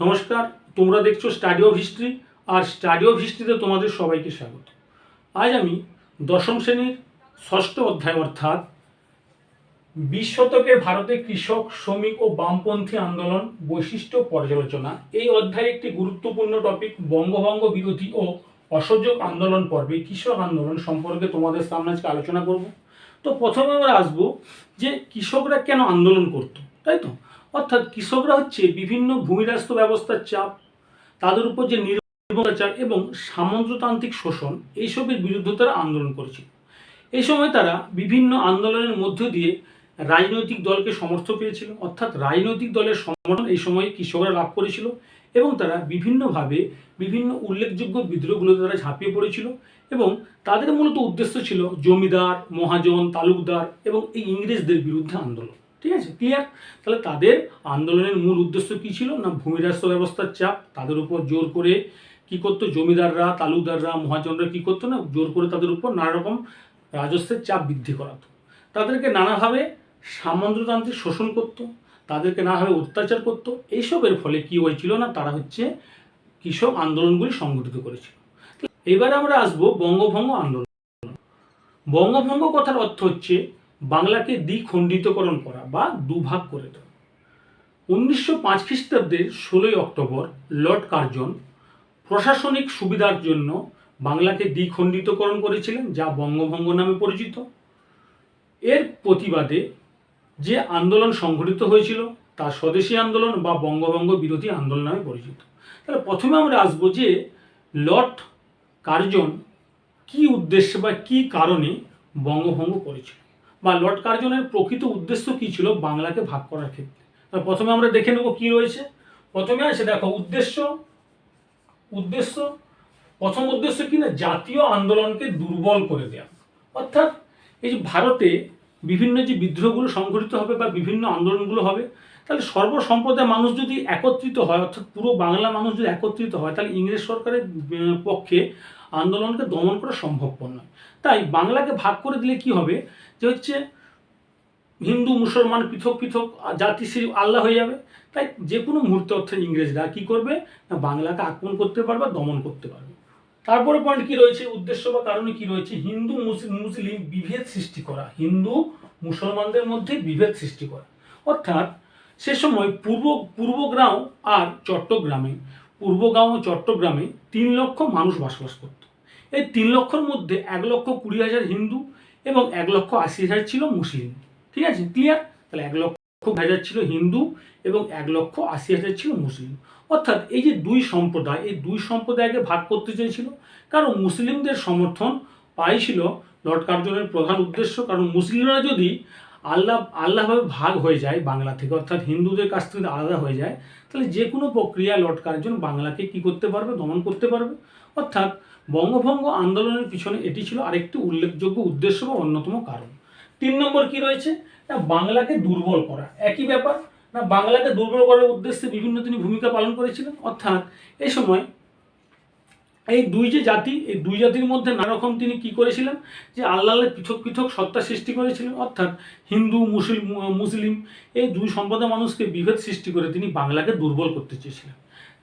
নমস্কার, তোমরা দেখছ স্টাডি অফ হিস্ট্রি আর স্টাডি অফ হিস্ট্রিতে তোমাদের সবাইকে স্বাগত। আজ আমি দশম শ্রেণির ষষ্ঠ অধ্যায়, অর্থাৎ বিশ শতকে ভারতে কৃষক, শ্রমিক ও বামপন্থী আন্দোলন, বৈশিষ্ট্য পর্যালোচনা, এই অধ্যায়ে একটি গুরুত্বপূর্ণ টপিক বঙ্গভঙ্গ বিরোধী ও অসহযোগ আন্দোলন পর্বে, কৃষক আন্দোলন সম্পর্কে তোমাদের সামনে আজকে আলোচনা করব। তো প্রথমে আমরা আসব যে কৃষকরা কেন আন্দোলন করতো, তাই তো? অর্থাৎ কৃষকরা হচ্ছে বিভিন্ন ভূমিরাস্ত ব্যবস্থার চাপ, তাদের উপর যে নির্ভরচার এবং সামন্ততান্ত্রিক শোষণ, এইসবের বিরুদ্ধে তারা আন্দোলন করেছিল এই সময় তারা বিভিন্ন আন্দোলনের মধ্য দিয়ে রাজনৈতিক দলকে সমর্থ পেয়েছিল, অর্থাৎ রাজনৈতিক দলের সমর্থন এই সময় কৃষকরা লাভ করেছিল এবং তারা বিভিন্নভাবে বিভিন্ন উল্লেখযোগ্য বিদ্রোহগুলোতে তারা ঝাঁপিয়ে পড়েছিল এবং তাদের মূলত উদ্দেশ্য ছিল জমিদার, মহাজন, তালুকদার এবং এই ইংরেজদের বিরুদ্ধে আন্দোলন। ঠিক আছে? ক্লিয়ার তাহলে তাদের আন্দোলনের মূল উদ্দেশ্য কী ছিল? না ভূমিরাস্ত ব্যবস্থার চাপ? তাদের উপর জোর করে কি করতো জমিদাররা, তালুকদাররা, মহাজনরা কি করতো না? জোর করে তাদের উপর নানা রকম রাজস্বের চাপ বৃদ্ধি করাতো। তাদেরকে নানাভাবে সামন্ততান্ত্রিক শোষণ করতো, তাদেরকে নানাভাবে অত্যাচার করতো। এইসবের ফলে কি হয়েছিল না? তারা হচ্ছে কৃষক আন্দোলনগুলি সংগঠিত করেছিল। এবারে আমরা আসব বঙ্গভঙ্গ আন্দোলন। বঙ্গভঙ্গ কথার অর্থ হচ্ছে বাংলাকে দ্বিখণ্ডিতকরণ করা বা দুভাগ করে দেওয়া উনিশশো পাঁচ খ্রিস্টাব্দের ষোলোই অক্টোবর লর্ড কার্জন প্রশাসনিক সুবিধার জন্য বাংলাকে দ্বিখণ্ডিতকরণ করেছিলেন, যা বঙ্গভঙ্গ নামে পরিচিত। এর প্রতিবাদে যে আন্দোলন সংঘটিত হয়েছিল, তা স্বদেশী আন্দোলন বা বঙ্গভঙ্গ বিরোধী আন্দোলন নামে পরিচিত। তাহলে প্রথমে আমরা আসব যে লর্ড কার্জন কি উদ্দেশ্যে বা কি কারণে বঙ্গভঙ্গ করেছিল বা লর্ড কার্জনের প্রকৃত উদ্দেশ্য কী ছিল বাংলাকে ভাগ করার ক্ষেত্রে? প্রথমে আমরা দেখে নেব কী রয়েছে। প্রথমে আছে দেখো, উদ্দেশ্য। উদ্দেশ্য, প্রথম উদ্দেশ্য কি না? জাতীয় আন্দোলনকে দুর্বল করে দেওয়া অর্থাৎ এই যে ভারতে বিভিন্ন যে বিদ্রোহগুলো সংঘটিত হবে বা বিভিন্ন আন্দোলনগুলো হবে, তাহলে সর্বসম্প্রদায় মানুষ যদি একত্রিত হয়, অর্থাৎ পুরো বাংলা মানুষ যদি একত্রিত হয়, তাহলে ইংরেজ সরকারের পক্ষে আন্দোলনকে দমন করা সম্ভবপর নয়। তাই বাংলাকে ভাগ করে দিলে কি হবে? যে হচ্ছে হিন্দু, মুসলমান, পৃথক পৃথক জাতি শ্রী আল্লাহ হয়ে যাবে। তাই যে কোনো মুহূর্তে অর্থাৎ ইংরেজরা কি করবে? না, বাংলাকে আক্রমণ করতে পারবে দমন করতে পারবে। তারপরে পয়েন্ট কি রয়েছে? উদ্দেশ্য বা কারণে কি রয়েছে? হিন্দু, মুসলিম বিভেদ সৃষ্টি করা। হিন্দু, মুসলমানদের মধ্যে বিভেদ সৃষ্টি করা। অর্থাৎ সে সময় পূর্ব পূর্বগ্রাম আর চট্টগ্রামে পূর্বগাঁও চট্টগ্রামে তিন লক্ষ মানুষ বসবাস করত। এই তিন লক্ষর মধ্যে এক লক্ষ কুড়ি হাজার হিন্দু এবং এক লক্ষ আশি হাজার ছিল মুসলিম। ঠিক আছে? ক্লিয়ার তাহলে এক লক্ষ হাজার ছিল হিন্দু এবং এক লক্ষ আশি হাজার ছিল মুসলিম। অর্থাৎ এই যে দুই সম্প্রদায়, এই দুই সম্প্রদায়কে ভাগ করতে চেয়েছিল, কারণ মুসলিমদের সমর্থন পাইছিল লর্ড কার্জনের প্রধান উদ্দেশ্য, কারণ মুসলিমরা যদি আল্লাহ, আল্লাহভাবে ভাগ হয়ে যায় বাংলা থেকে। অর্থাৎ হিন্দুদের কাছ থেকে আলাদা হয়ে যায়, তাহলে যে কোনো প্রক্রিয়া লটকার জন্য বাংলাকে কি করতে পারবে, দমন করতে পারবে। অর্থাৎ বঙ্গভঙ্গ আন্দোলনের পিছনে এটি ছিল আরেকটি উল্লেখযোগ্য উদ্দেশ্য বা অন্যতম কারণ। তিন নম্বর কি রয়েছে? না, বাংলাকে দুর্বল করা। একই ব্যাপার, না, বাংলাকে দুর্বল করার উদ্দেশ্যে বিভিন্ন তিনি ভূমিকা পালন করেছিলেন। অর্থাৎ এই সময় এই দুই যে জাতি, এই দুই জাতির মধ্যে নানা রকম তিনি কি করেছিলেন? যে আল্লাহ পৃথক পৃথক সত্তা সৃষ্টি করেছিলেন, অর্থাৎ হিন্দু, মুসলিম মুসলিম, এই দুই সম্প্রদায় মানুষকে বিভেদ সৃষ্টি করে তিনি বাংলাকে দুর্বল করতে চেয়েছিলেন।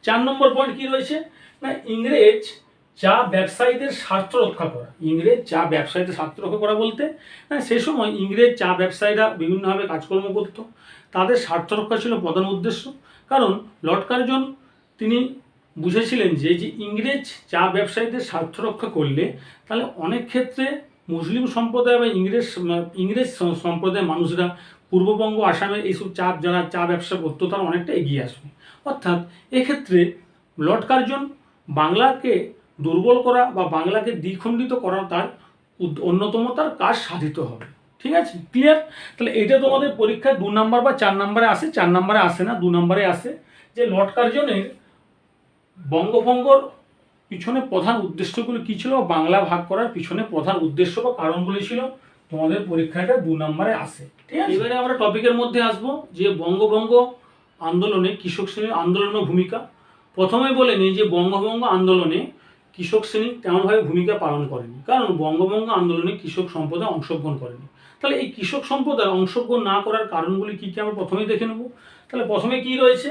চার নম্বর পয়েন্ট কি রয়েছে? না, ইংরেজ চা ব্যবসায়ীদের স্বার্থ রক্ষা করা, ইংরেজ চা ব্যবসায়ীদের স্বার্থ রক্ষা করা বলতে সেই সময় ইংরেজ চা ব্যবসায়ীরা বিভিন্নভাবে কাজকর্ম করত, তাদের স্বার্থ রক্ষা ছিল প্রধান উদ্দেশ্য, কারণ লর্ড কার্জন তিনি বুঝেছিলেন যে যে ইংরেজ চা ব্যবসায়ীদের স্বার্থ রক্ষা করলে তাহলে অনেক ক্ষেত্রে মুসলিম সম্প্রদায় বা ইংরেজ ইংরেজ সম্প্রদায়ের মানুষরা পূর্ববঙ্গ, আসামে এইসব চা, যারা চা ব্যবসা করতো তারা অনেকটা এগিয়ে আসবে। অর্থাৎ এক্ষেত্রে লর্ড কার্জন বাংলাকে দুর্বল করা বা বাংলাকে দ্বিখণ্ডিত করা তার অন্যতম তার কাজ সাধিত হবে। ঠিক আছে? ক্লিয়ার তাহলে এটা তোমাদের পরীক্ষায় দু নম্বর বা চার নম্বরে আসে, চার নম্বরে আসে না, দু নম্বরে আসে যে লর্ড কার্জনের বঙ্গভঙ্গর পিছনে প্রধান উদ্দেশ্যগুলো কী ছিল? বাংলা ভাগ করার পিছনে প্রধান উদ্দেশ্য বা কারণগুলি ছিল? তোমাদের পরীক্ষাটা দু নম্বরে আসে, ঠিক আছে? এবারে আমরা টপিকের মধ্যে আসব যে বঙ্গভঙ্গ আন্দোলনে কৃষক শ্রেণির আন্দোলনের ভূমিকা। প্রথমে বলে নিই যে বঙ্গভঙ্গ আন্দোলনে কৃষক শ্রেণি তেমনভাবে ভূমিকা পালন করেনি। কারণ বঙ্গভঙ্গ আন্দোলনে কৃষক সম্প্রদায় অংশগ্রহণ করেনি। তাহলে এই কৃষক সম্প্রদায় অংশগ্রহণ না করার কারণগুলি কী কী আমরা প্রথমেই দেখে নেব? তাহলে প্রথমে কী রয়েছে?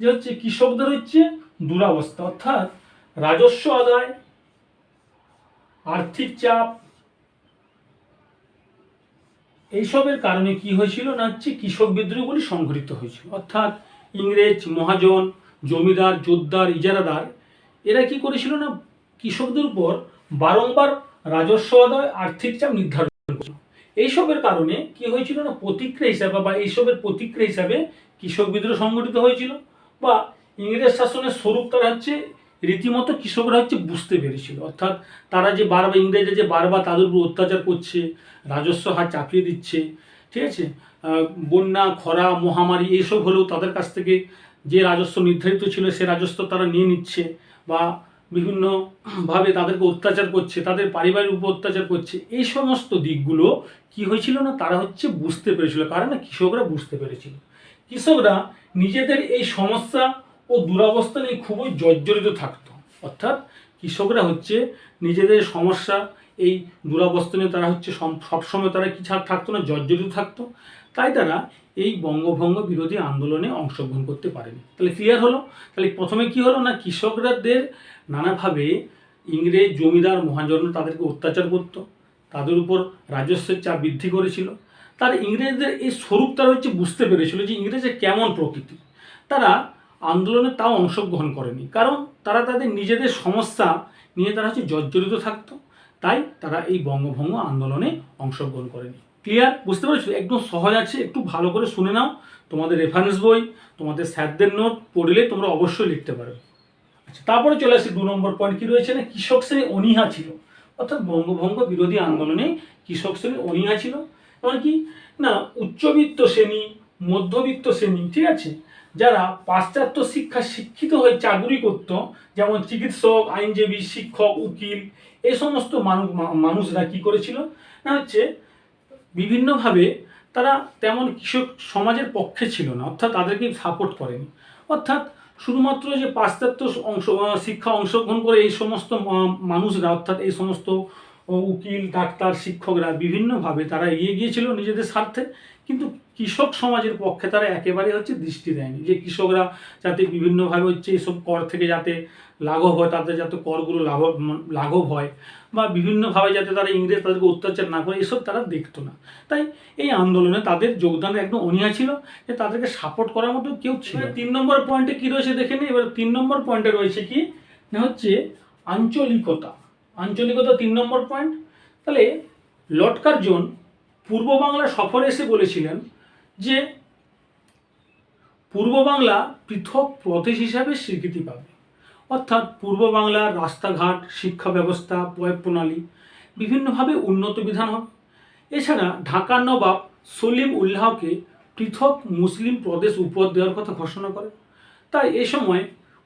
যে হচ্ছে কৃষকদের হচ্ছে দুরাবস্থা, অর্থাৎ রাজস্ব আদায়, আর্থিক চাপ, এইসবের কারণে কি হয়েছিল না হচ্ছে কৃষক বিদ্রোহগুলি সংঘটিত হয়েছিল। অর্থাৎ ইংরেজ মহাজন, জমিদার জোরদার ইজারাদার, এরা কি করেছিল না কৃষকদের উপর বারংবার রাজস্ব আদায়, আর্থিক চাপ নির্ধারণ করেছিল। এইসবের কারণে কি হয়েছিল না, প্রতিক্রিয়া হিসাবে বা এইসবের প্রতিক্রিয়া হিসাবে কৃষক বিদ্রোহ সংগঠিত হয়েছিল বা ইংরেজ শাসনের স্বরূপ তারা হচ্ছে রীতিমতো কৃষকরা হচ্ছে বুঝতে পেরেছিল। অর্থাৎ তারা যে বারবার ইংরেজরা যে বারবার তাদের উপর অত্যাচার করছে, রাজস্ব হার চাপিয়ে দিচ্ছে, ঠিক আছে? বন্যা, খরা, মহামারী এইসব হলেও তাদের কাছ থেকে যে রাজস্ব নির্ধারিত ছিল সে রাজস্ব তারা নিয়ে নিচ্ছে বা বিভিন্নভাবে তাদেরকে অত্যাচার করছে, তাদের পারিবারিক উপর অত্যাচার করছে। এই সমস্ত দিকগুলো কি হয়েছিল না তারা হচ্ছে বুঝতে পেরেছিল। কারণ কৃষকরা বুঝতে পেরেছিল। কৃষকরা নিজেদের এই সমস্যা ও দুরবস্থা নিয়ে খুবই জর্জরিত থাকতো। অর্থাৎ কৃষকরা হচ্ছে নিজেদের সমস্যা, এই দুরাবস্থা নিয়ে তারা হচ্ছে সবসময় তারা কি থাকতো না, জর্জরিত থাকতো। তাই তারা এই বঙ্গভঙ্গ বিরোধী আন্দোলনে অংশগ্রহণ করতে পারেনি। তাহলে ক্লিয়ার হলো? তাহলে প্রথমে কি হলো? না, কৃষকরাদের নানাভাবে ইংরেজ জমিদার মহাজন তাদেরকে অত্যাচার করত, তাদের উপর রাজস্বের চাপ বৃদ্ধি করেছিল। তার ইংরেজদের এই স্বরূপ তারা হচ্ছে বুঝতে পেরেছিল যে ইংরেজের কেমন প্রকৃতি। তারা আন্দোলনে তাও অংশগ্রহণ করেনি। কারণ তারা তাদের নিজেদের সমস্যা নিয়ে তারা হচ্ছে জর্জরিত থাকতো। তাই তারা এই বঙ্গভঙ্গ আন্দোলনে অংশগ্রহণ করেনি। ক্লিয়ার বুঝতে পেরেছ? একদম সহজ আছে। একটু ভালো করে শুনে নাও। তোমাদের রেফারেন্স বই, তোমাদের স্যারদের নোট পড়লে তোমরা অবশ্যই লিখতে পারবে। আচ্ছা তারপরে চলে আসি দু নম্বর পয়েন্ট কি রয়েছে না? কৃষক শ্রেণি অনীহা ছিল। অর্থাৎ বঙ্গভঙ্গ বিরোধী আন্দোলনে কৃষক শ্রেণি অনীহা ছিল। এমনকি না, উচ্চবিত্ত শ্রেণি, মধ্যবিত্ত শ্রেণি, ঠিক আছে? যারা পাশ্চাত্য শিক্ষা শিক্ষিত হয়ে চাকুরি করত, যেমন চিকিৎসক, আইনজীবী, শিক্ষক, উকিল এই সমস্ত মানুষ মানুষরা কি করেছিল? না হচ্ছে বিভিন্নভাবে তারা তেমন কৃষক সমাজের পক্ষে ছিল না, অর্থাৎ তাদেরকে সাপোর্ট করেনি। অর্থাৎ শুধুমাত্র যে পাশ্চাত্য অংশ শিক্ষা অংশগ্রহণ করে এই সমস্ত মানুষরা, অর্থাৎ এই সমস্ত উকিল, ডাক্তার, শিক্ষকরা বিভিন্নভাবে তারা এগিয়ে গিয়েছিল নিজেদের স্বার্থে। কিন্তু কৃষক সমাজের পক্ষে তারা একেবারে হচ্ছে দৃষ্টি দেয়নি। যে কৃষকরা যাতে বিভিন্নভাবে হচ্ছে এইসব কর থেকে যাতে লাঘব হয়, তাদের যাতে করগুলো লাঘব লাঘব হয় বা বিভিন্নভাবে যাতে তারা ইংরেজ তাদেরকে অত্যাচার না করে, এসব তারা দেখতো না। তাই এই আন্দোলনে তাদের যোগদান একদম অনীহা ছিল যে তাদেরকে সাপোর্ট করার মতো কেউ ছিল তিন নম্বর পয়েন্টে কী রয়েছে দেখে নিই। এবার তিন নম্বর পয়েন্টে রয়েছে কি? না হচ্ছে আঞ্চলিকতা। আঞ্চলিকতা তিন নম্বর পয়েন্ট তাহলে লর্ড কার্জন পূর্ব বাংলা সফরে এসে বলেছিলেন যে পূর্ব বাংলা পৃথক প্রদেশ হিসাবে স্বীকৃতি পাবে। অর্থাৎ পূর্ব বাংলার রাস্তাঘাট, শিক্ষা ব্যবস্থা প্রয়োগ প্রণালী বিভিন্নভাবে উন্নত বিধান হবে। এছাড়া ঢাকার নবাব সলিম উল্লাহকে পৃথক মুসলিম প্রদেশ উপহার দেওয়ার কথা ঘোষণা করে তাই এ সময়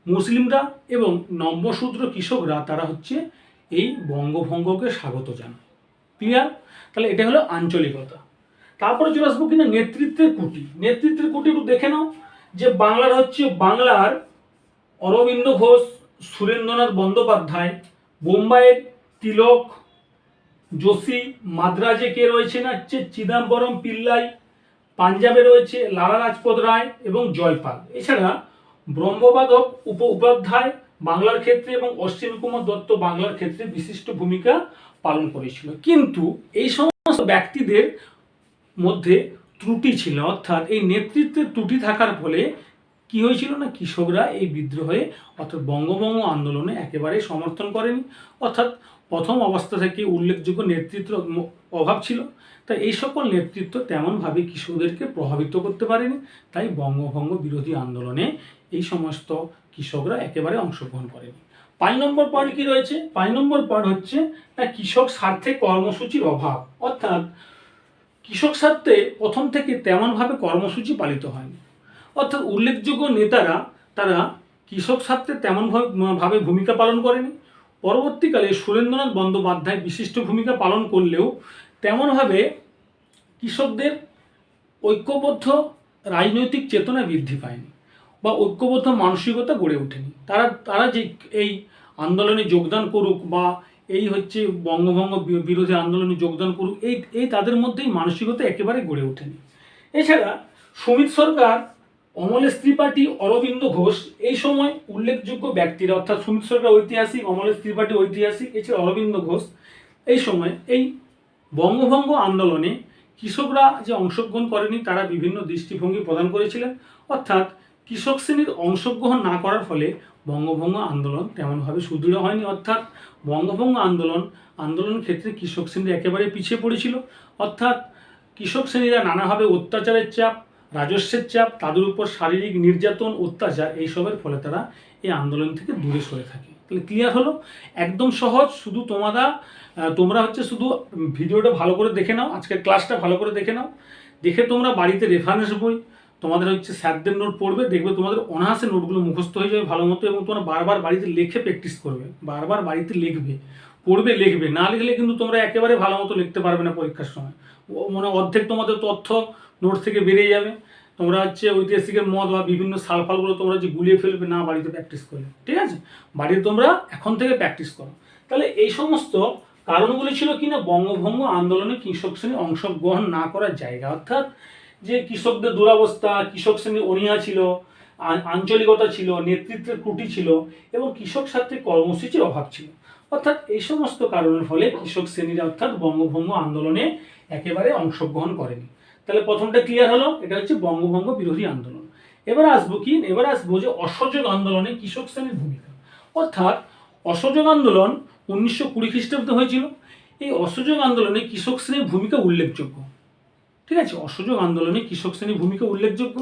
মুসলিমরা এবং নব্যশূদ্র কৃষকরা তারা হচ্ছে এই বঙ্গভঙ্গকে স্বাগত জানায় ক্লিয়ার? তাহলে এটা হলো আঞ্চলিকতা। তারপরে চলে আসব কিনা নেতৃত্বের কুটি। নেতৃত্বের কুটি একটু দেখে নাও যে বাংলার হচ্ছে বাংলার অরবিন্দ ঘোষ, সুরেন্দ্রনাথ বন্দ্যোপাধ্যায়, বোম্বাইয়ের তিলক, যোশী, মাদ্রাজে কে রয়েছে না? হচ্ছে চিদাম্বরম পিল্লাই, পাঞ্জাবে রয়েছে লালা লাজপত রায় এবং জয়পাল। এছাড়া ব্রহ্মবাদক উপ উপাধ্যায় বাংলার ক্ষেত্রে এবং অশ্বিনী কুমার দত্ত বাংলার ক্ষেত্রে বিশিষ্ট ভূমিকা পালন করেছিল। কিন্তু এই সমস্ত ব্যক্তিদের মধ্যে ত্রুটি ছিল। অর্থাৎ এই নেতৃত্বের ত্রুটি থাকার ফলে কি হয়েছিল না, কৃষকরা এই বিদ্রোহে, অর্থাৎ বঙ্গভঙ্গ আন্দোলনে একেবারেই সমর্থন করেনি। অর্থাৎ প্রথম অবস্থা থেকে উল্লেখযোগ্য নেতৃত্ব অভাব ছিল। তাই এই সকল নেতৃত্ব তেমনভাবে কৃষকদেরকে প্রভাবিত করতে পারেনি। তাই বঙ্গভঙ্গ বিরোধী আন্দোলনে এই সমস্ত কৃষকরা একেবারে অংশগ্রহণ করেনি। পাঁচ নম্বর পয়েন্ট কি রয়েছে? পাঁচ নম্বর পয়েন্ট হচ্ছে, না, কৃষক স্বার্থে কর্মসূচির অভাব। অর্থাৎ, কৃষক স্বার্থে প্রথম থেকে তেমনভাবে কর্মসূচি পালিত হয়নি অর্থাৎ, উল্লেখযোগ্য নেতারা, তারা কৃষক স্বার্থে তেমন ভাবে- ভাবে ভূমিকা পালন করেনি। পরবর্তীকালে সুরেন্দ্রনাথ বন্দ্যোপাধ্যায় বিশিষ্ট ভূমিকা পালন করলেও তেমনভাবে কৃষকদের ঐক্যবদ্ধ রাজনৈতিক চেতনা বৃদ্ধি পায়নি। বা ঐক্যবদ্ধ মানসিকতা গড়ে ওঠেনি। তারা তারা যে এই আন্দোলনে যোগদান করুক বা এই হচ্ছে বঙ্গভঙ্গ বিরোধী আন্দোলনে যোগদান করুক, এই এই তাদের মধ্যেই মানসিকতা একেবারে গড়ে ওঠেনি। এছাড়া সুমিত সরকার অমলেশ ত্রিপাঠী অরবিন্দ ঘোষ এই সময় উল্লেখযোগ্য ব্যক্তিরা, অর্থাৎ সুমিত সরকার ঐতিহাসিক অমলেশ ত্রিপাঠী ঐতিহাসিক, এছাড়া অরবিন্দ ঘোষ এই সময় এই বঙ্গভঙ্গ আন্দোলনে কৃষকরা যে অংশগ্রহণ করেনি, তারা বিভিন্ন দৃষ্টিভঙ্গি প্রদান করেছিলেন। অর্থাৎ কৃষক শ্রেণির অংশগ্রহণ না করার ফলে বঙ্গভঙ্গ আন্দোলন তেমনভাবে সুদৃঢ় হয়নি। অর্থাৎ বঙ্গভঙ্গ আন্দোলন, আন্দোলনের ক্ষেত্রে কৃষক শ্রেণি একেবারে পিছিয়ে পড়েছিল। অর্থাৎ কৃষক শ্রেণীরা নানাভাবে অত্যাচারের চাপ, রাজস্বের চাপ, তাদের উপর শারীরিক নির্যাতন, অত্যাচার এইসবের ফলে তারা এই আন্দোলন থেকে দূরে সরে থাকে। তাহলে ক্লিয়ার হলো? একদম সহজ। শুধু তোমরা তোমরা হচ্ছে শুধু ভিডিওটা ভালো করে দেখে নাও, আজকের ক্লাসটা ভালো করে দেখে নাও। দেখে তোমরা বাড়িতে রেফারেন্স বই তোমাদের হচ্ছে স্যারদের নোট পড়বে, দেখবে তোমাদের অনায়াসে নোটগুলো মুখস্থ হয়ে যাবে ভালো মতো এবং তোমরা বারবার বাড়িতে লিখে প্র্যাকটিস করবে, বারবার বাড়িতে লিখবে, পড়বে, লিখবে, না লিখলে কিন্তু তোমরা একেবারে ভালো মতো লিখতে পারবে না পরীক্ষার সময়। মানে অর্ধেক তোমাদের তথ্য নোট থেকে বেরিয়ে যাবে। তোমরা হচ্ছে ঐতিহাসিকের মত বা বিভিন্ন সালফালগুলো তোমরা যে গুলিয়ে ফেলবে না বাড়িতে প্র্যাকটিস করলে, ঠিক আছে? বাড়িতে তোমরা এখন থেকে প্র্যাকটিস করো। তাহলে এই সমস্ত কারণগুলি ছিল কিনা বঙ্গভঙ্গ আন্দোলনে কৃষক শ্রেণি অংশগ্রহণ না করার জায়গা, অর্থাৎ যে কৃষকদের দুরবস্থা, কৃষক শ্রেণির অনীহা ছিল আঞ্চলিকতা ছিল, নেতৃত্বের ত্রুটি ছিল এবং কৃষক ছাত্রী কর্মসূচির অভাব ছিল। অর্থাৎ এই সমস্ত কারণের ফলে কৃষক শ্রেণীরা অর্থাৎ বঙ্গভঙ্গ আন্দোলনে একেবারে অংশগ্রহণ করেনি। তাহলে প্রথমটা ক্লিয়ার হলো, এটা হচ্ছে বঙ্গভঙ্গ বিরোধী আন্দোলন। এবার আসব কি? এবার আসব যে অসহযোগ আন্দোলনে কৃষক শ্রেণির ভূমিকা। অর্থাৎ অসহযোগ আন্দোলন উনিশশো কুড়ি খ্রিস্টাব্দে হয়েছিল। এই অসহযোগ আন্দোলনে কৃষক শ্রেণির ভূমিকা উল্লেখযোগ্য। ঠিক আছে? অসহযোগ আন্দোলনে কৃষক শ্রেণির ভূমিকা উল্লেখযোগ্য।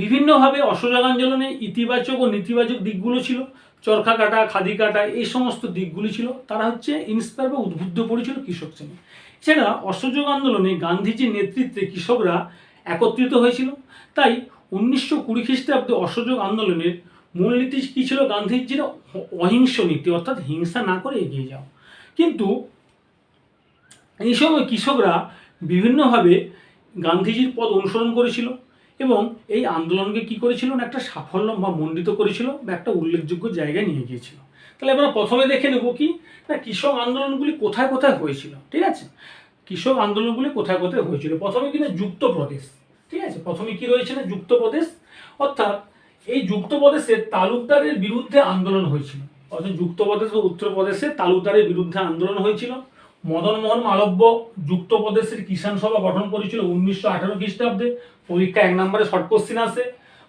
বিভিন্নভাবে অসহযোগ আন্দোলনে ইতিবাচক ও নেতিবাচক দিকগুলো ছিল। চরখা কাটা, খাদি কাটা, এই সমস্ত দিকগুলি ছিল। তারা হচ্ছে ইন্সপায়ার বা উদ্বুদ্ধ করেছিল কৃষক শ্রেণি। এছাড়া অসহযোগ আন্দোলনে গান্ধীজির নেতৃত্বে কৃষকরা একত্রিত হয়েছিল। তাই উনিশশো কুড়ি খ্রিস্টাব্দে অসহযোগ আন্দোলনের মূলনীতি কী ছিল? গান্ধীজির অহিংস নীতি, অর্থাৎ হিংসা না করে এগিয়ে যাও। কিন্তু এই সময় কৃষকরা বিভিন্নভাবে গান্ধীজির পথ অনুসরণ করেছিল এবং এই আন্দোলনকে কি করেছিল না, একটা সাফল্য বা মণ্ডিত করেছিল বা একটা উল্লেখযোগ্য জায়গায় নিয়ে গিয়েছিল। তাহলে আমরা প্রথমে দেখে নেব কি, না কৃষক আন্দোলনগুলি কোথায় কোথায় হয়েছিল, ঠিক আছে? কৃষক আন্দোলনগুলি কোথায় কোথায় হয়েছিল? প্রথমে কিনা যুক্ত প্রদেশ ঠিক আছে? প্রথমে কি রয়েছে না যুক্ত প্রদেশ অর্থাৎ এই যুক্ত প্রদেশে তালুকদারের বিরুদ্ধে আন্দোলন হয়েছিল। অর্থাৎ যুক্ত প্রদেশ ও উত্তরপ্রদেশে তালুকদারের বিরুদ্ধে আন্দোলন হয়েছিল। মদন মোহন মালব্য যুক্ত প্রদেশের কিষাণ সভা গঠন করেছিল উনিশশো আঠারো খ্রিস্টাব্দে। পরীক্ষা এক নম্বরে শর্ট কোশ্চিন আসে।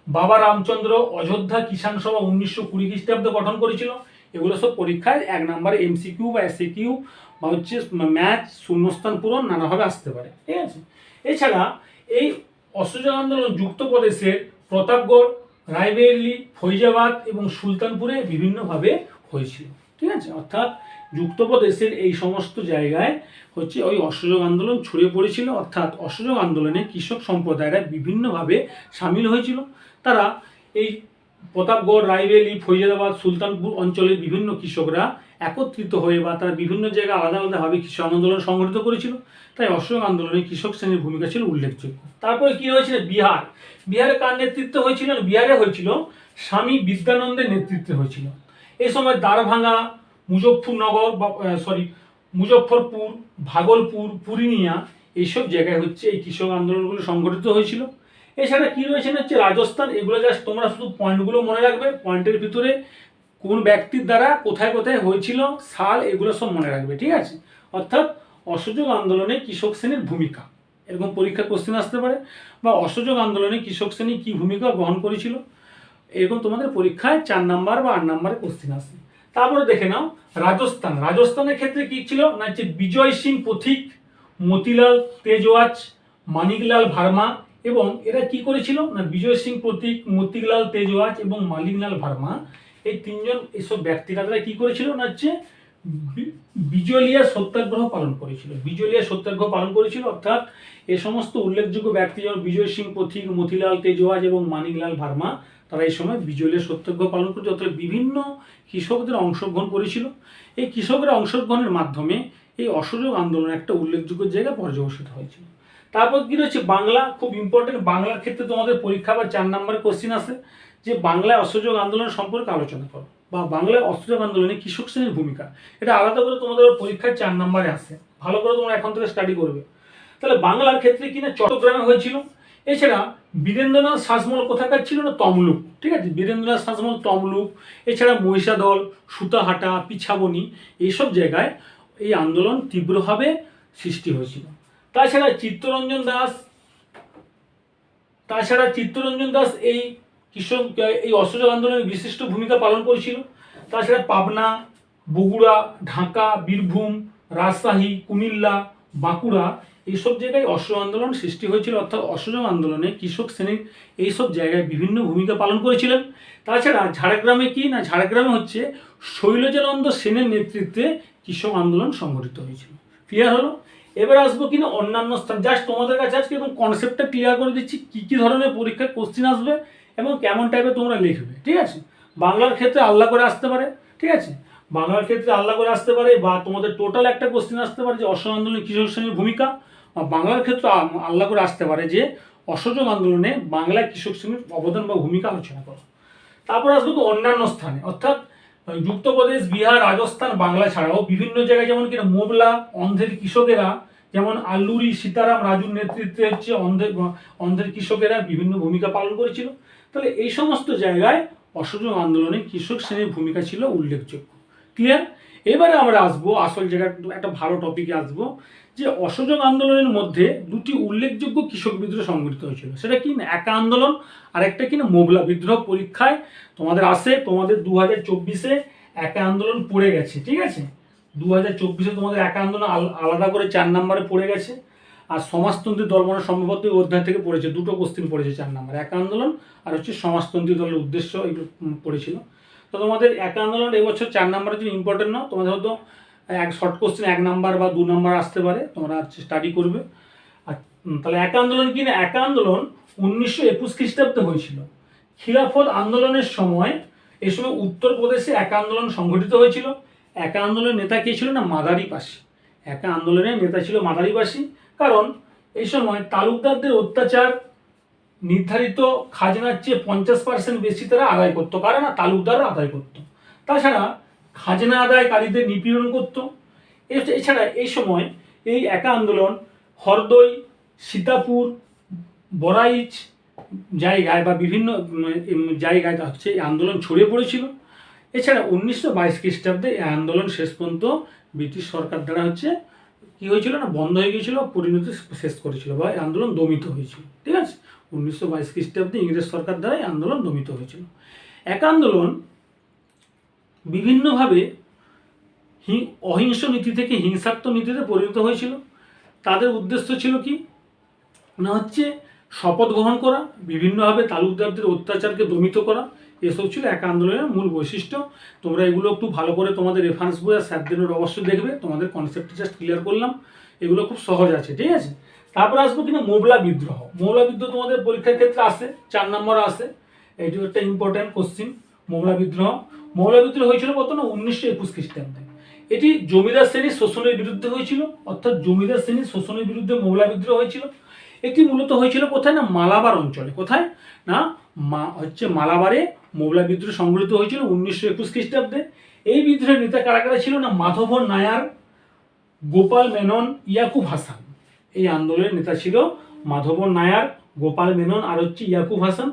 বাবা রামচন্দ্র অযোধ্যা কিষাণ সভা উনিশশো কুড়ি খ্রিস্টাব্দে গঠন করেছিল। এগুলো সব পরীক্ষায় এক নম্বরে এমসিকিউ বা এসিকিউ বা হচ্ছে ম্যাথ শূন্যস্থান পূরণ নানাভাবে আসতে পারে। ঠিক আছে? এছাড়া এই অসহযোগ আন্দোলন যুক্ত প্রদেশের প্রতাপগড় রায়বেরেলি ফৈজাবাদ এবং সুলতানপুরে বিভিন্নভাবে হয়েছিল। ঠিক আছে? অর্থাৎ যুক্তপ্রদেশের এই সমস্ত জায়গায় হচ্ছে ওই অসহযোগ আন্দোলন ছড়িয়ে পড়েছিল। অর্থাৎ অসহযোগ আন্দোলনে কৃষক সম্প্রদায়রা বিভিন্নভাবে সামিল হয়েছিল। তারা এই প্রতাপগড়, রায়বেলি ফৈজাদাবাদ সুলতানপুর অঞ্চলের বিভিন্ন কৃষকরা একত্রিত হয়ে বা তারা বিভিন্ন জায়গায় আলাদা আলাদাভাবে কৃষক আন্দোলন সংগঠিত করেছিল। তাই অসহযোগ আন্দোলনে কৃষক শ্রেণির ভূমিকা ছিল উল্লেখযোগ্য। তারপরে কি হয়েছিল? বিহার। বিহারে কার নেতৃত্ব হয়েছিল? বিহারে হয়েছিল স্বামী বিদ্যানন্দের নেতৃত্বে হয়েছিল। এই সময় দ্বারভাঙা মুজফ্ফরনগর বা সরি মুজফ্ফরপুর, ভাগলপুর পুরিনিয়া এইসব জায়গায় হচ্ছে এই কৃষক আন্দোলনগুলো সংগঠিত হয়েছিল। এছাড়া কী রয়েছে হচ্ছে রাজস্থান, এগুলো জাস্ট তোমরা শুধু পয়েন্টগুলো মনে রাখবে পয়েন্টের ভিতরে কোন ব্যক্তির দ্বারা কোথায় কোথায় হয়েছিল, সাল, এগুলো সব মনে রাখবে, ঠিক আছে? অর্থাৎ অসহযোগ আন্দোলনে কৃষক শ্রেণির ভূমিকা, এরকম পরীক্ষা কোশ্চেন আসতে পারে, বা অসহযোগ আন্দোলনে কৃষক শ্রেণি কী ভূমিকা গ্রহণ করেছিল, এরকম তোমাদের পরীক্ষায় চার নাম্বার বা আট নাম্বারে কোশ্চেন আসে। তারপরে দেখে নাও, রাজস্থান। রাজস্থানের ক্ষেত্রে কি ছিল? না, হচ্ছে বিজয় সিং পথিক, মতিলাল তেজওয়াজ, মানিকলাল ভার্মা, এবং এরা কি করেছিল? না, বিজয় সিং প্রতীক মতিলাল তেজওয়াজ এবং মালিকলাল ভার্মা, এই তিনজন এসব ব্যক্তিরা তারা কি করেছিল? না, হচ্ছে বিজলিয়া সত্যাগ্রহ পালন করেছিল। বিজলিয়া সত্যাগ্রহ পালন করেছিল, অর্থাৎ এ সমস্ত উল্লেখযোগ্য ব্যক্তি যেমন বিজয় সিং পথিক, মতিলাল তেজওয়াজ এবং মানিকলাল ভার্মা, তারা এই সময় বিজলিয়া সত্যাগ্রহ পালন করেছে অর্থাৎ বিভিন্ন কৃষকদের অংশগ্রহণ করেছিল। এই কৃষকরা অংশগ্রহণের মাধ্যমে এই অসহযোগ আন্দোলন একটা উল্লেখযোগ্য জায়গা পর্যবসিত হয়েছিল। তারপর কি রয়েছে? বাংলা খুব ইম্পর্টেন্ট বাংলার ক্ষেত্রে তোমাদের পরীক্ষা বা চার নম্বর কোশ্চিন আসে যে বাংলায় অসহযোগ আন্দোলন সম্পর্কে আলোচনা করো বা বাংলায় অসহযোগ আন্দোলনে কৃষক শ্রেণির ভূমিকা। এটা আলাদা করে তোমাদের পরীক্ষায় চার নম্বরে আসে ভালো করে তোমরা এখন থেকে স্টাডি করবে। তাহলে বাংলার ক্ষেত্রে কিনা চট্টগ্রামে হয়েছিল। এছাড়া বীরেন্দ্রনাথ শাসমল কোথাকার ছিল না? তমলুক। ঠিক আছে? বীরেন্দ্রনাথ শাসমল, তমলুক, এছাড়া মহিষাদল, সুতাহাটা, পিছাবনি এইসব জায়গায় এই আন্দোলন তীব্রভাবে সৃষ্টি হয়েছিল। তাছাড়া চিত্তরঞ্জন দাস, তাছাড়া চিত্তরঞ্জন দাস এই কৃষক এই অসহযোগ আন্দোলনে বিশিষ্ট ভূমিকা পালন করেছিল। তাছাড়া পাবনা, বগুড়া, ঢাকা, বীরভূম, রাজশাহী, কুমিল্লা, বাঁকুড়া এইসব জায়গায় অসহযোগ আন্দোলন সৃষ্টি হয়েছিল, অর্থাৎ অসহযোগ আন্দোলনে কৃষক শ্রেণির এইসব জায়গায় বিভিন্ন ভূমিকা পালন করেছিলেন। তাছাড়া ঝাড়গ্রামে কি? না, ঝাড়গ্রামে হচ্ছে শৈলজানন্দ সেনের নেতৃত্বে কৃষক আন্দোলন সংগঠিত হয়েছিল। ক্লিয়ার হলো? এবার আসব কিনা অন্যান্য স্থান। জাস্ট তোমাদের কাছে আজকে এবং কনসেপ্টটা ক্লিয়ার করে দিচ্ছি, কী কী ধরনের পরীক্ষার কোশ্চিন আসবে এবং কেমন টাইপের তোমরা লিখবে, ঠিক আছে? বাংলার ক্ষেত্রে আল্লাহ করে আসতে পারে, ঠিক আছে? বাংলার ক্ষেত্রে আল্লাহ করে আসতে পারে বা তোমাদের টোটাল একটা কোশ্চিন আসতে পারে যে অসহযোগ আন্দোলনে কৃষক শ্রেণির ভূমিকা? বা বাংলার ক্ষেত্রে আল্লাহ করে আসতে পারে যে অসহযোগ আন্দোলনে বাংলায় কৃষক শ্রেণির অবদান বা ভূমিকা আলোচনা করো। তারপর আসব তো অন্যান্য স্থানে। অর্থাৎ যুক্তপ্রদেশ বিহার, রাজস্থান, বাংলা ছাড়াও বিভিন্ন জায়গায় যেমন কিনা মোবলা অন্ধের কৃষকেরা, যেমন আল্লুরি সীতারাম, রাজুর নেতৃত্বে হচ্ছে অন্ধের অন্ধের কৃষকেরা বিভিন্ন ভূমিকা পালন করেছিল। তাহলে এই সমস্ত জায়গায় অসহযোগ আন্দোলনে কৃষক শ্রেণির ভূমিকা ছিল উল্লেখযোগ্য। ক্লিয়ার এবারে আমরা আসব, আসল জায়গা একটা ভালো টপিকে আসব, যে অসহযোগ আন্দোলনের মধ্যে দুটি উল্লেখযোগ্য কৃষক বিদ্রোহ সংগঠিত হয়েছিল। সেটা কি না? একা আন্দোলন আর একটা কি না? মোগলা বিদ্রোহ পরীক্ষায় তোমাদের আসে, তোমাদের দু হাজার চব্বিশে একা আন্দোলন পড়ে গেছে, ঠিক আছে? দু হাজার চব্বিশে তোমাদের একা আন্দোলন আল- আলাদা করে চার নম্বরে পড়ে গেছে, আর সমাজতন্ত্রী দল মানে সম্ভবত অধ্যায় থেকে পড়েছে, দুটো কোশ্চিন পড়েছে চার নম্বর, একা আন্দোলন আর হচ্ছে সমাজতন্ত্রী দলের উদ্দেশ্য এগুলো পড়েছিল। তো তোমাদের একা আন্দোলন এবছর চার নম্বরের জন্য ইম্পর্টেন্ট না তোমাদের হয়তো এক শর্ট কোশ্চেন এক নাম্বার বা দু নাম্বার আসতে পারে। তোমরা স্টাডি করবে। আর তাহলে একা আন্দোলন কি না? একা আন্দোলন উনিশশো একুশ খ্রিস্টাব্দে হয়েছিল। খিলাফত আন্দোলনের সময় এ সময় উত্তরপ্রদেশে একা আন্দোলন সংগঠিত হয়েছিল। একা আন্দোলনের নেতা কে ছিল না? মাদারিবাসী। একা আন্দোলনের নেতা ছিল মাদারিবাসী। কারণ এই সময় তালুকদারদের অত্যাচার নির্ধারিত খাজনার চেয়ে পঞ্চাশ পার্সেন্ট বেশি তারা আদায় করতো, কারণ না তালুকদাররা আদায় করতো। তাছাড়া খাজনা আদায়কারীদের নিপীড়ন করত। এছাড়া এই সময় এই একা আন্দোলন হরদই, সীতাপুর বরাইচ জায়গায় বা বিভিন্ন জায়গায় হচ্ছে এই আন্দোলন ছড়িয়ে পড়েছিল। এছাড়া উনিশশো বাইশ খ্রিস্টাব্দে এই আন্দোলন শেষ পর্যন্ত ব্রিটিশ সরকার দ্বারা হচ্ছে কি হয়েছিল না, বন্ধ হয়ে গিয়েছিল, পরিণতি শেষ করেছিল বা এই আন্দোলন দমিত হয়েছিল। ঠিক আছে? উনিশশো বাইশ খ্রিস্টাব্দে ইংরেজ সরকার দ্বারা এই আন্দোলন দমিত হয়েছিল। এক আন্দোলন বিভিন্নভাবে অহিংস নীতি থেকে হিংসাত্মক নীতিতে পরিণত হয়েছিল। তাদের উদ্দেশ্য ছিল কি? না হচ্ছে শপথ গ্রহণ করা, বিভিন্নভাবে তালুকদারদের অত্যাচারকে দমিত করা। এসব ছিল এক আন্দোলনের মূল বৈশিষ্ট্য। তোমরা এগুলো একটু ভালো করে তোমাদের রেফারেন্স বই আর স্যারদের অবশ্যই দেখবে। তোমাদের কনসেপ্টটা জাস্ট ক্লিয়ার করলাম। এগুলো খুব সহজ আছে, ঠিক আছে? তারপর আসব কিনা? মোবলা বিদ্রোহ। মোবলা বিদ্রোহ তোমাদের পরীক্ষার ক্ষেত্রে আসে, চার নম্বর আসে। এটি একটা ইম্পর্ট্যান্ট কোশ্চিন মোবলা বিদ্রোহ। মোবলা বিদ্রোহ হয়েছিল কত না উনিশশো একুশ খ্রিস্টাব্দে। এটি জমিদার শ্রেণির শোষণের বিরুদ্ধে হয়েছিল, অর্থাৎ জমিদার শ্রেণির শোষণের বিরুদ্ধে মোগলা বিদ্রোহ হয়েছিল। এটি মূলত হয়েছিল কোথায় না? মালাবার অঞ্চলে। কোথায়? না, মা, হচ্ছে মালাবারে মোগলা বিদ্রোহ সংগঠিত হয়েছিল উনিশশো একুশ খ্রিস্টাব্দে। এই বিদ্রোহের নেতা কারা কারা ছিল না? মাধবন নায়ার, গোপাল মেনন, ইয়াকুব হাসান। এই আন্দোলনের নেতা ছিল মাধবন নায়ার, গোপাল মেনন আর হচ্ছে ইয়াকুব হাসান।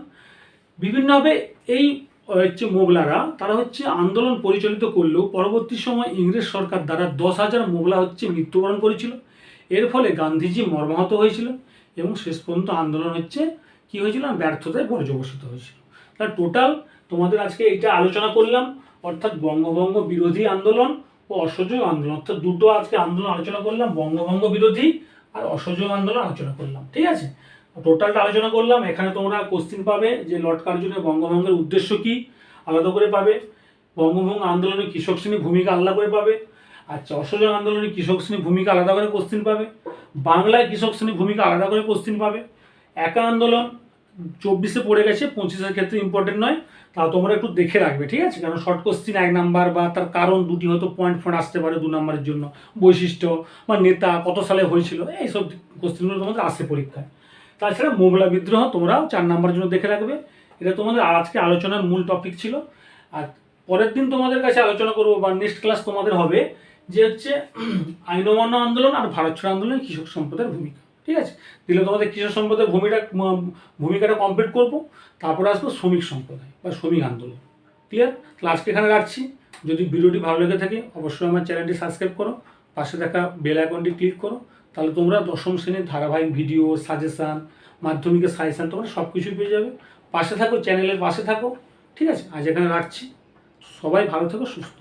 বিভিন্নভাবে এই হচ্ছে মোগলারা, তারা হচ্ছে আন্দোলন পরিচালিত করলেও পরবর্তী সময় ইংরেজ সরকার দ্বারা দশ হাজার মোগলা হচ্ছে মৃত্যুবরণ করেছিল। এর ফলে গান্ধীজি মর্মাহত হয়েছিল এবং শেষ পর্যন্ত আন্দোলন হচ্ছে কি হয়েছিল? ব্যর্থতায় পর্যবসিত হয়েছিল। তার টোটাল তোমাদের আজকে এটা আলোচনা করলাম। অর্থাৎ বঙ্গভঙ্গ বিরোধী আন্দোলন ও অসহযোগ আন্দোলন, অর্থাৎ দুটো আজকে আন্দোলন আলোচনা করলাম। বঙ্গভঙ্গ বিরোধী আর অসহযোগ আন্দোলন আলোচনা করলাম, ঠিক আছে? টোটালটা আলোচনা করলাম, এখানে তোমরা কোশ্চিন পাবে যে লর্ড কার্জনের বঙ্গভঙ্গের উদ্দেশ্য কি, আলাদা করে পাবে। বঙ্গভঙ্গ আন্দোলনে কৃষক শ্রেণির ভূমিকা আলাদা করে পাবে আচ্ছা অসহযোগ আন্দোলনে কৃষক শ্রেণির ভূমিকা আলাদা করে কোশ্চিন পাবে। বাংলায় কৃষক শ্রেণির ভূমিকা আলাদা করে কোশ্চিন পাবে। একা আন্দোলন চব্বিশে পড়ে গেছে, পঁচিশের ক্ষেত্রে ইম্পর্টেন্ট নয়। তা তোমরা একটু দেখে রাখবে, ঠিক আছে? কারণ শর্ট কোশ্চিন এক নাম্বার বা তার কারণ দুটি হয়তো পয়েন্ট ফয়েন্ট আসতে পারে দু নম্বরের জন্য। বৈশিষ্ট্য বা নেতা কত সালে হয়েছিল, এইসব কোশ্চিনগুলো তোমাদের আসে পরীক্ষায়। তাছাড়া মোগলা বিদ্রোহ তোমরাও চার নাম্বারের জন্য দেখে রাখবে। এটা তোমাদের আজকে আলোচনার মূল টপিক ছিল। আর পরের দিন তোমাদের কাছে আলোচনা করব বা নেক্সট ক্লাস তোমাদের হবে যে হচ্ছে আইন অমান্য আন্দোলন আর ভারত ছাড়ো আন্দোলনে কৃষক সম্প্রদায়ের ভূমিকা। ঠিক আছে? দিলে তোমাদের কৃষক সম্প্রদায় ভূমিটা ভূমিকাটা কমপ্লিট করব, তারপরে আসব শ্রমিক সম্প্রদায় বা শ্রমিক আন্দোলন। ক্লিয়ার আজকে এখানে রাখছি। যদি ভিডিওটি ভালো লেগে থাকে, অবশ্যই আমার চ্যানেলটি সাবস্ক্রাইব করো, পাশে দেখা বেল আইকনটি ক্লিক করো। তাহলে তোমরা দশম শ্রেণির ধারাবাহিক ভিডিও সাজেশান মাধ্যমিকের সাজেশান তোমরা সব কিছুই পেয়ে যাবে। পাশে থাকো চ্যানেলের পাশে থাকো, ঠিক আছে? আজ এখানে রাখছি। সবাই ভালো থাকো, সুস্থ